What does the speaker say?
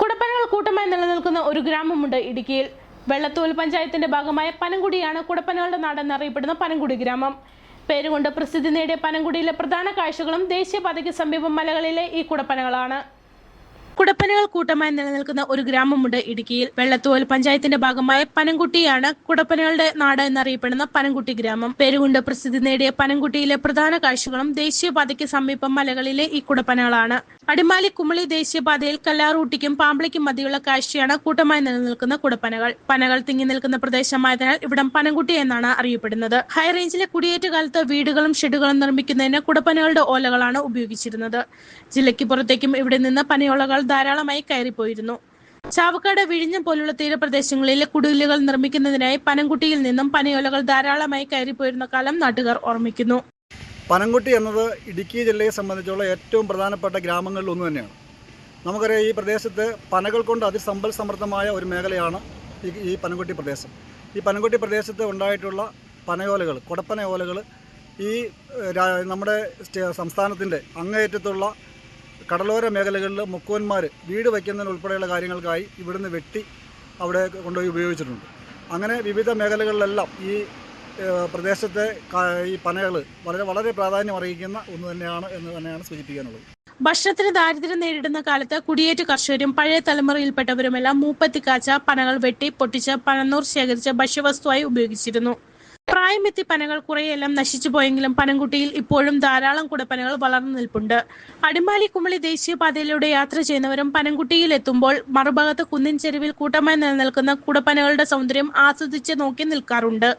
കുടപ്പനകൾ കൂട്ടമായി നിലനിൽക്കുന്ന ഒരു ഗ്രാമമുണ്ട് ഇടുക്കിയിൽ. വെള്ളത്തോൽ പഞ്ചായത്തിന്റെ ഭാഗമായ പനങ്കുടിയാണ് കുടപ്പനകളുടെ നാടെന്നറിയപ്പെടുന്ന പനങ്കുടി ഗ്രാമം. പേരുകൊണ്ട് പ്രസിദ്ധി നേടിയ പനങ്കുടിയിലെ പ്രധാന കാഴ്ചകളും ദേശീയപാതയ്ക്ക് സമീപം മലകളിലെ ഈ കുടപ്പനകളാണ്. കുടപ്പനകൾ കൂട്ടമായി നിലനിൽക്കുന്ന ഒരു ഗ്രാമമുണ്ട് ഇടുക്കിയിൽ. വെള്ളത്തോൽ പഞ്ചായത്തിന്റെ ഭാഗമായ പനംകുട്ടിയാണ് കുടപ്പനകളുടെ നാട് എന്നറിയപ്പെടുന്ന പനംകുട്ടി ഗ്രാമം. പേരുകൊണ്ട് പ്രസിദ്ധി നേടിയ പനംകുട്ടിയിലെ പ്രധാന കാഴ്ചകളും ദേശീയപാതയ്ക്ക് സമീപം മലകളിലെ ഈ കുടപ്പനകളാണ്. അടിമാലി കുമളി ദേശീയപാതയിൽ കല്ലാറൂട്ടിക്കും പാമ്പളിക്കും മധ്യയുള്ള കാഴ്ചയാണ് കൂട്ടമായി നിലനിൽക്കുന്ന കുടപ്പനകൾ. പനകൾ തിങ്ങി നിൽക്കുന്ന പ്രദേശമായതിനാൽ ഇവിടം പനംകുട്ടി എന്നാണ് അറിയപ്പെടുന്നത്. ഹൈറേഞ്ചിലെ കുടിയേറ്റ കാലത്ത് വീടുകളും ഷെഡുകളും നിർമ്മിക്കുന്നതിന് കുടപ്പനകളുടെ ഓലകളാണ് ഉപയോഗിച്ചിരുന്നത്. ജില്ലയ്ക്ക് പുറത്തേക്കും ഇവിടെ നിന്ന് പനയോലകൾ ധാരാളമായി കയറിപ്പോയിരുന്നു. ചാവക്കാട് വിഴിഞ്ഞം പോലുള്ള തീരപ്രദേശങ്ങളിലെ കുടിലുകൾ നിർമ്മിക്കുന്നതിനായി പനംകുട്ടിയിൽ നിന്നും പനയോലകൾ ധാരാളമായി കയറിപ്പോയിരുന്ന കാലം നാട്ടുകാർ ഓർമ്മിക്കുന്നു. പനംകുട്ടി എന്നത് ഇടുക്കി ജില്ലയെ സംബന്ധിച്ചുള്ള ഏറ്റവും പ്രധാനപ്പെട്ട ഗ്രാമങ്ങളിൽ ഒന്ന് തന്നെയാണ്. നമുക്കറിയാം ഈ പ്രദേശത്ത് പനകൾ കൊണ്ട് അതിസമ്പൽ സമൃദ്ധമായ ഒരു മേഖലയാണ് ഈ പനംകുട്ടി പ്രദേശം. ഈ പനംകുട്ടി പ്രദേശത്ത് ഉണ്ടായിട്ടുള്ള പനയോലകൾ കൊടപ്പനയോലകൾ ഈ നമ്മുടെ സംസ്ഥാനത്തിന്റെ അങ്ങേയറ്റത്തുള്ള കടലോര മേഖലകളിൽ മുക്കുവന്മാർ വീട് വയ്ക്കുന്നതിന് ഉൾപ്പെടെയുള്ള കാര്യങ്ങൾക്കായി ഇവിടുന്ന് വെട്ടി അവിടെ കൊണ്ടുപോയി ഉപയോഗിച്ചിട്ടുണ്ട്. അങ്ങനെ വിവിധ മേഖലകളിലെല്ലാം ഈ പ്രദേശത്തെ ഈ പനകൾ വളരെ വളരെ പ്രാധാന്യം അറിയിക്കുന്ന ഒന്ന് തന്നെയാണ് എന്ന് തന്നെയാണ് സൂചിപ്പിക്കാനുള്ളത്. ഭക്ഷണത്തിന് ദാരിദ്ര്യം നേരിടുന്ന കാലത്ത് കുടിയേറ്റ കർഷകരും പഴയ തലമുറയിൽപ്പെട്ടവരുമെല്ലാം മൂപ്പത്തിക്കാച്ച പനകൾ വെട്ടി പൊട്ടിച്ച് പനന്നൂർ ശേഖരിച്ച് ഭക്ഷ്യവസ്തുവായി ഉപയോഗിച്ചിരുന്നു. പ്രായമെത്തി പനകൾ കുറെയെല്ലാം നശിച്ചു പോയെങ്കിലും പനംകുട്ടിയിൽ ഇപ്പോഴും ധാരാളം കുടപ്പനകൾ വളർന്നു നിൽപ്പുണ്ട്. അടിമാലി കുമളി ദേശീയപാതയിലൂടെ യാത്ര ചെയ്യുന്നവരും പനംകുട്ടിയിൽ എത്തുമ്പോൾ മറുഭാഗത്ത് കുന്നിൻ ചെരുവിൽ കൂട്ടമായി നിലനിൽക്കുന്ന കുടപ്പനകളുടെ സൗന്ദര്യം ആസ്വദിച്ച് നോക്കി നിൽക്കാറുണ്ട്.